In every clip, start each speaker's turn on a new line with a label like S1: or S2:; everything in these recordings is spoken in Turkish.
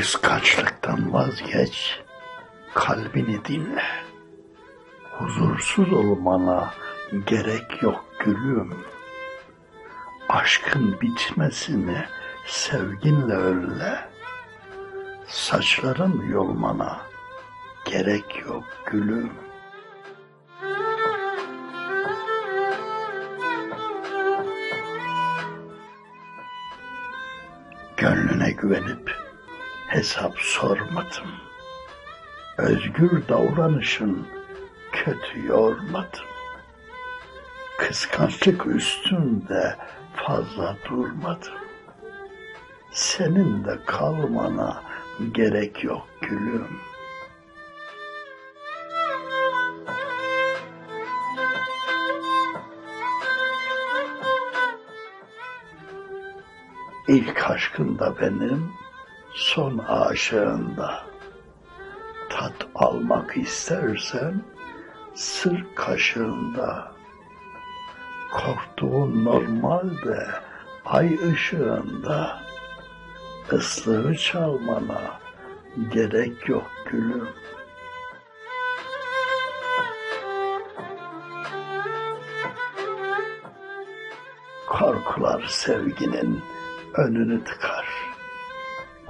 S1: Kıskançlıktan vazgeç, kalbini dinle. Huzursuz olmana gerek yok gülüm. Aşkın bitmesini sevginle önle. Saçların yolmana gerek yok gülüm. Gönlüne güvenip hesap sormadım. Özgür davranışın kötü yormadım. Kıskançlık üstünde fazla durmadım. Senin de kalmana gerek yok gülüm. İlk aşkında benim, son aşığında. Tat almak istersen, sır kaşığında. Korktuğun normalde, ay ışığında. Islığı çalmana gerek yok gülüm. Korkular sevginin önünü tıkar.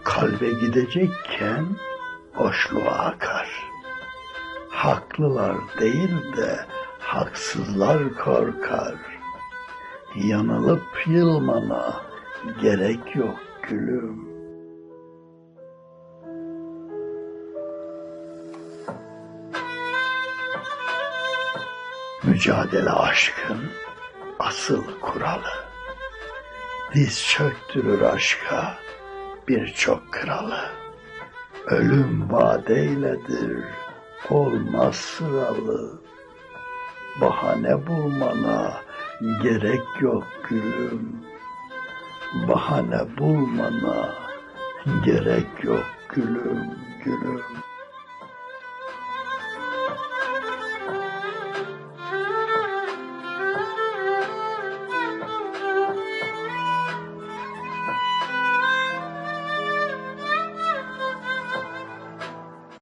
S1: Kalbe gidecekken boşluğa akar. Haklılar değil de haksızlar korkar. Yanılıp yılmana gerek yok gülüm. Mücadele aşkın asıl kuralı. Diz çöktürür aşka birçok kralı. Ölüm vadeyledir, olmaz sıralı. Bahane bulmana gerek yok gülüm. Bahane bulmana gerek yok gülüm, gülüm.